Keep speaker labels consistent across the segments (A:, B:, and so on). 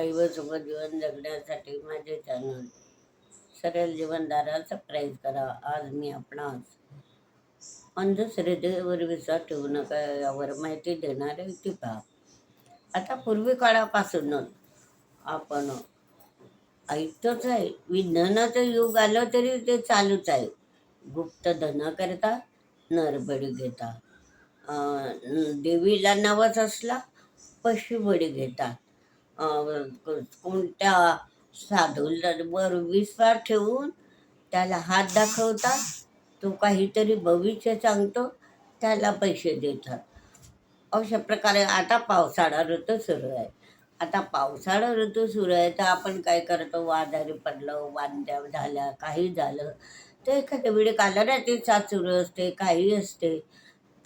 A: दैवसोबत जीवन जगण्यासाठी माझे चॅनल सरळ जीवनधारा सबस्क्राईब करा. आज मी आपणास अंधश्रद्धेवर विश्वास ठेवू नका यावर माहिती देणारे ती पहा आता पूर्वी काळापासूनच आपण ऐकतोच आहे. विज्ञानाचं युग आलं तरी ते चालूच आहे. गुप्त धन करता नरबळी घेता. देवीला नवस असला पशुबळी घेतात कोणत्या साधूवर विश्वास ठेवून त्याला हात दाखवतात तो काहीतरी भविष्य सांगतो त्याला पैसे देतात. अशा प्रकारे आता पावसाळा ऋतू सुरू आहे. आता पावसाळा ऋतू सुरू आहे तर आपण काय करतो? आजारी पडलं वांद्या झाल्या काही झालं. तर एखाद्या वेळी कालराची साथ सुरू असते काही असते.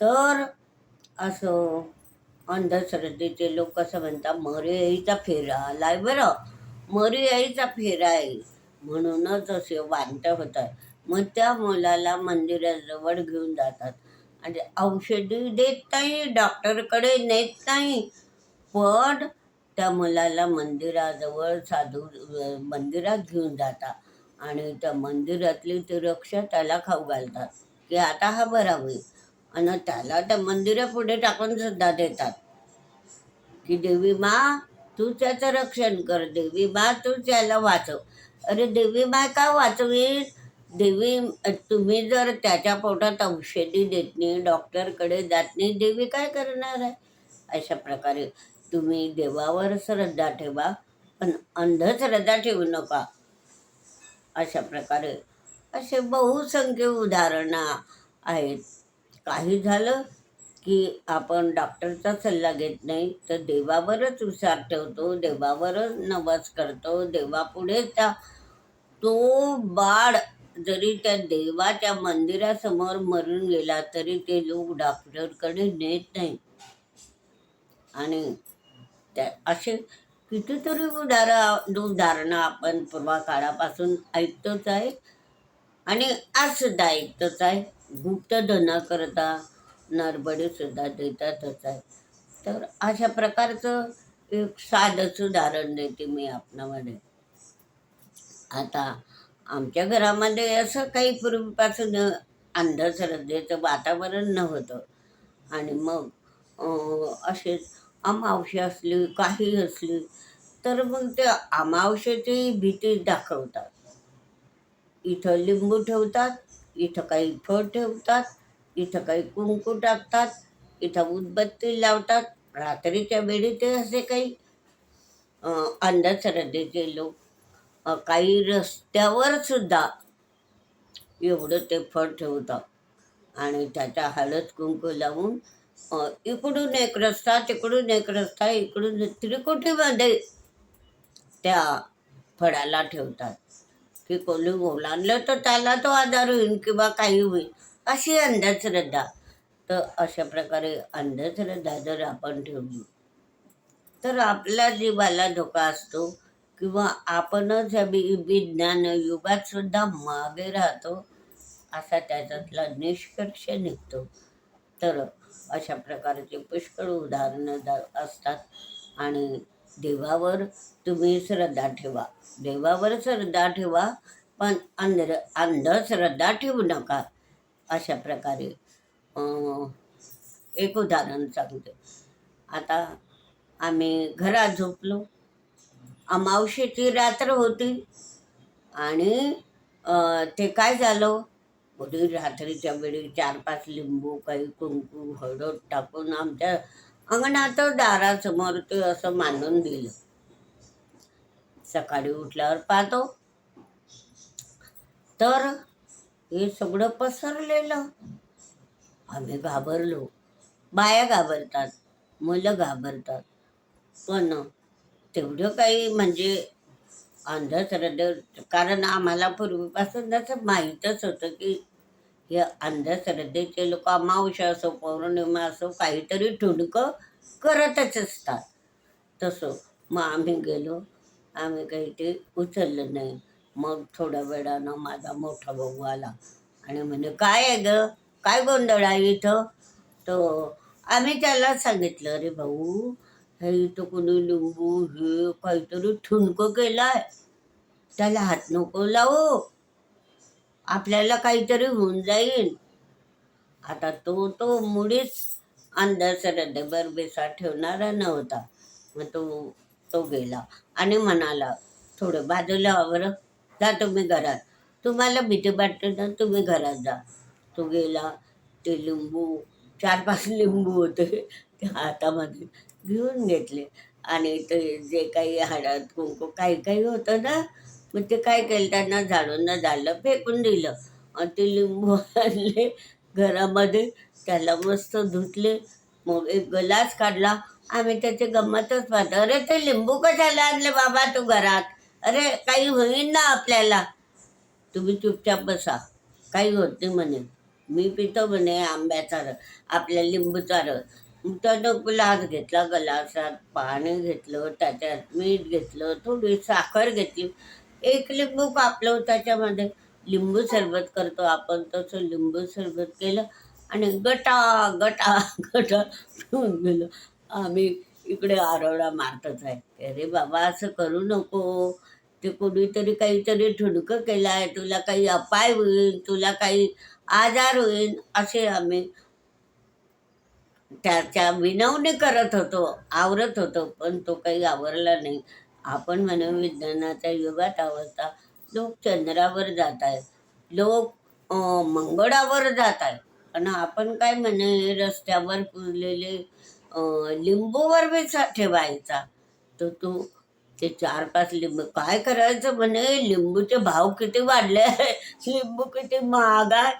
A: तर असं अंधश्रद्धेचे लोक कसं म्हणतात मरी आईचा फेरा आलाय बरं. मरी आईचा फेरा आहे. म्हणूनच असे वांत होतात. मग त्या मुलाला मंदिराजवळ घेऊन जातात. आणि औषधी देत नाही डॉक्टरकडे नेत नाही. पण त्या मुलाला मंदिराजवळ साधू मंदिरात घेऊन जातात. आणि त्या मंदिरातली ती रक्षा त्याला खाऊ घालतात. की आता हा बरा होईल. आणि त्याला त्या मंदिरापुढे टाकून सुद्धा देतात. की देवी मा तू त्याचं रक्षण कर देवी मा तू त्याला वाचव. अरे देवी मा का वाचवी देवी तुम्ही जर त्याच्या पोटात औषधी देत नाही डॉक्टरकडे जात नाही देवी काय करणार आहे? अशा प्रकारे तुम्ही देवावर श्रद्धा ठेवा पण अंधश्रद्धा ठेवू नका. अशा प्रकारे असे बहुसंख्य उदाहरणं आहेत. काही झालं की आपण डॉक्टरचा सल्ला घेत नाही तर देवावरच विचार ठेवतो देवावरच नवस करतो देवापुढे त्या तो बाळ जरी त्या देवाच्या मंदिरासमोर मरून गेला तरी ते लोक डॉक्टरकडे नेत नाही. आणि त्या असे कितीतरी उदाहरण उदाहरणं आपण पूर्वा काळापासून ऐकतोच आहे. आणि आज सुद्धा ऐकतोच आहे करता नरबडीसुद्धा देतातच आहे. तर अशा प्रकारचं एक साधंच उदाहरण देते मी आपणामध्ये. आता आमच्या घरामध्ये असं काही पूर्वीपासून अंधश्रद्धेचं वातावरण नव्हतं. आणि मग असेच अमावशी असली काही असली तर मग ते अमावशेची भीती दाखवतात. इथं लिंबू ठेवतात इथं काही फळ ठेवतात इथं काही कुंकू टाकतात इथं उदबत्ती लावतात रात्रीच्या वेळी ते असे काही अंधश्रद्धेचे लोक काही रस्त्यावर सुद्धा एवढं ते फळ ठेवतात. आणि त्याच्या हळद कुंकू लावून इकडून एक रस्ता तिकडून एक रस्ता इकडून त्रिकुटीमध्ये त्या फळाला ठेवतात. की कोणी ओलांडलं तर त्याला तो आधार होईल किंवा काही होईल. अशी अंधश्रद्धा. तर अशा प्रकारे अंधश्रद्धा जर आपण ठेवली तर आपल्या जीवाला धोका असतो किंवा आपणच या विज्ञान युगात सुद्धा मागे राहतो असा त्याच्यातला निष्कर्ष निघतो. तर अशा प्रकारचे पुष्कळ उदाहरणं असतात. आणि देवावर तुम्ही श्रद्धा ठेवा. देवावर श्रद्धा ठेवा पण अंध अंधश्रद्धा ठेवू नका. अशा प्रकारे एक उदाहरण सांगते आता आम्ही घरात झोपलो. अमावशीची रात्र होती आणि ते काय झालं? मुली रात्रीच्या वेळी चार पाच लिंबू काही कुंकू हळद टाकून आमच्या अंगणात दारासमोर ते असं मांडून दिलं. सकाळी उठल्यावर पाहतो. तर हे सगळं पसरलेलं. आम्ही घाबरलो. बाया घाबरतात मुलं घाबरतात. पण तेवढं काही म्हणजे अंधश्रद्धे कारण आम्हाला पूर्वीपासून जसं माहीतच होतं की हे अंधश्रद्धेचे लोक अमावस्या असो पौर्णिमा असो काहीतरी ठुणकं करतच असतात. तसं मग आम्ही गेलो. आम्ही काही ते उचललं नाही. मग थोड्या वेळानं माझा मोठा भाऊ आला. आणि म्हणे काय आहे ग? काय गोंधळ आहे इथं? तो आम्ही त्याला सांगितलं अरे भाऊ हे इथं कोणी लिंबू हे काहीतरी ठुणकं केलाय. त्याला हात नको लावू. आपल्याला काहीतरी होऊन जाईल. आता तो तो मुळीच अंधश्रद्धेवर बेसा ठेवणारा नव्हता. मग तो तो गेला आणि म्हणाला थोडं बाजूला बरं जा तुम्ही घरात. तुम्हाला भीती वाटते ना तुम्ही घरात जा. तो गेला ते लिंबू चार पाच लिंबू होते ते हातामध्ये घेऊन घेतले. आणि ते जे काही हाडात कुंकू काही काही होतं ना मग ते काय केलं त्यांना झाडून झालं फेकून दिलं. आणि ते लिंबू आणले घरामध्ये त्याला मस्त धुतले. मग एक ग्लास काढला. आम्ही त्याची गंमतच पाहतो. अरे ते लिंबू कशाला आणले बाबा तू घरात? अरे काही होईन ना आपल्याला. तुम्ही चुपचाप बसा. काही होत नाही म्हणे. मी पितो म्हणे आंब्याचा रस. आपल्या लिंबूचा रस. मग त्यानं ग्लास घेतला गलासात पाणी घेतलं त्याच्यात मीठ घेतलं थोडी साखर घेतली. एक लिंबू कापलं त्याच्यामध्ये. लिंबू सरबत करतो आपण तसं लिंबू सरबत केलं आणि गटा गटा गटा पिऊन गेलो. आम्ही इकडे आरोडा मारतच आहे. अरे बाबा असं करू नको. ते कोणीतरी काहीतरी ठुणकं केलं आहे तुला काही अपाय होईल तुला काही आजार होईल असे आम्ही त्याच्या विनवणी करत होतो आवरत होतो पण तो काही आवरला नाही. आपण म्हणे युगात अवस्था लोक चंद्रावर जात आहेत लोक मंगळावर जात आहेत पण आपण काय म्हणे रस्त्यावर पुरलेले लिंबूवर विचार ठेवायचा. तर तो ते चार पाच लिंबू. काय करायचं म्हणे? लिंबूचे भाव किती वाढले? लिंबू किती महाग आहे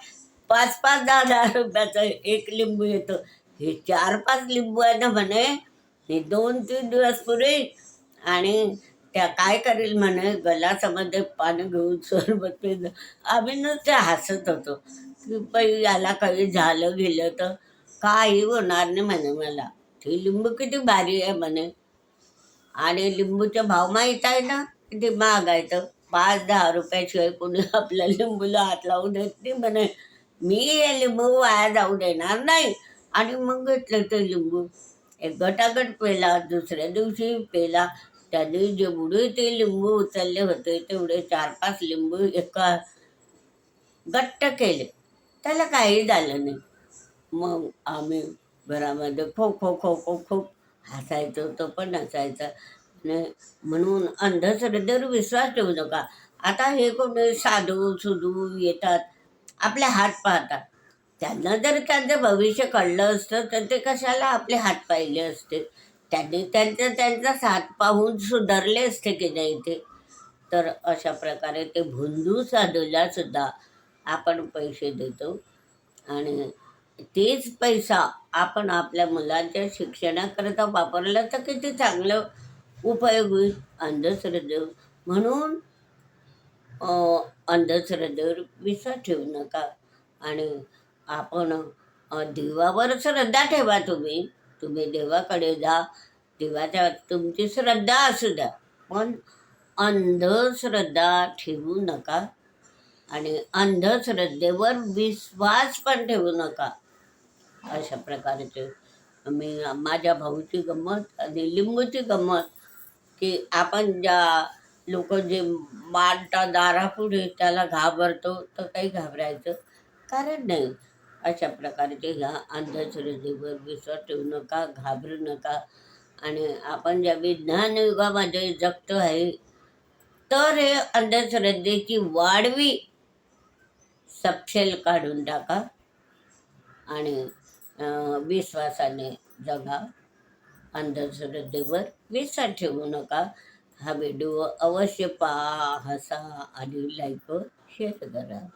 A: पाच पाच दहा दहा रुपयाचं एक लिंबू येतं. हे चार पाच लिंबू आहे ना म्हणे? हे दोन तीन दिवस पुरेल आणि त्या काय करेल म्हणे? गलासामध्ये पाणी घेऊन सरबत पिलं आम्ही नुसते हसत होतो. की बाई याला काही झालं गेलं तर काही होणार नाही म्हणे मला. ते लिंबू किती भारी आहे म्हणे. आणि लिंबूचे भाव माहीत आहे ना? किती महागायचं पाच दहा रुपयाशिवाय कोणी आपल्या लिंबूला हात लावू देत नाही म्हणे. मी हे लिंबू वाया जाऊ देणार नाही. आणि मग घेतलं ते लिंबू. एक गटागट पेला दुसऱ्या दिवशी पेला. त्याने जेवढे ते लिंबू उचलले होते तेवढे चार पाच लिंबू एका घट्ट केले. त्याला काही झालं नाही. मग आम्ही घरामध्ये खो खो खो खो खूप हसायचो तो पण हसायचा. म्हणून अंधश्रद्धेवर विश्वास ठेवू नका. आता हे कोणी साधू सुधू येतात आपले हात पाहतात. त्यांना जर त्यांचं भविष्य कळलं असतं तर ते कशाला आपले हात पाहिले असते? त्यांनी त्यांचा त्यांचा हात पाहून सुधारले असते की नाही ते? तर अशा प्रकारे ते भुंदू साधूला सुद्धा आपण पैसे देतो. आणि तेच पैसा आपण आपल्या मुलांच्या शिक्षणाकरता वापरला तर किती चांगलं उपयोग होईल? अंधश्रद्धेवर. म्हणून अंधश्रद्धेवर विश्वास ठेवू नका. आणि आपण देवावर श्रद्धा ठेवा तुम्ही. तुम्ही देवाकडे जा. देवाच्या तुमची श्रद्धा असू द्या. पण अंधश्रद्धा ठेवू नका. आणि अंधश्रद्धेवर विश्वास पण ठेवू नका. अशा प्रकारचे मी माझ्या भाऊची गंमत आणि लिंबूची गंमत की आपण ज्या लोक जे मांडता दारापुढे त्याला घाबरतो तर काही घाबरायचं कारण नाही. अशा प्रकारचे ह्या अंधश्रद्धेवर विश्वास ठेवू नका घाबरू नका. आणि आपण ज्या विज्ञान युगामध्ये जगतो आहे तर हे अंधश्रद्धेची वाढवी सपशेल काढून टाका. आणि विश्वासाने जगा. अंधश्रद्धेवर विश्वास ठेवू नका. हा व्हिडिओ अवश्य पहा हसा आणि लाईक शेअर करा.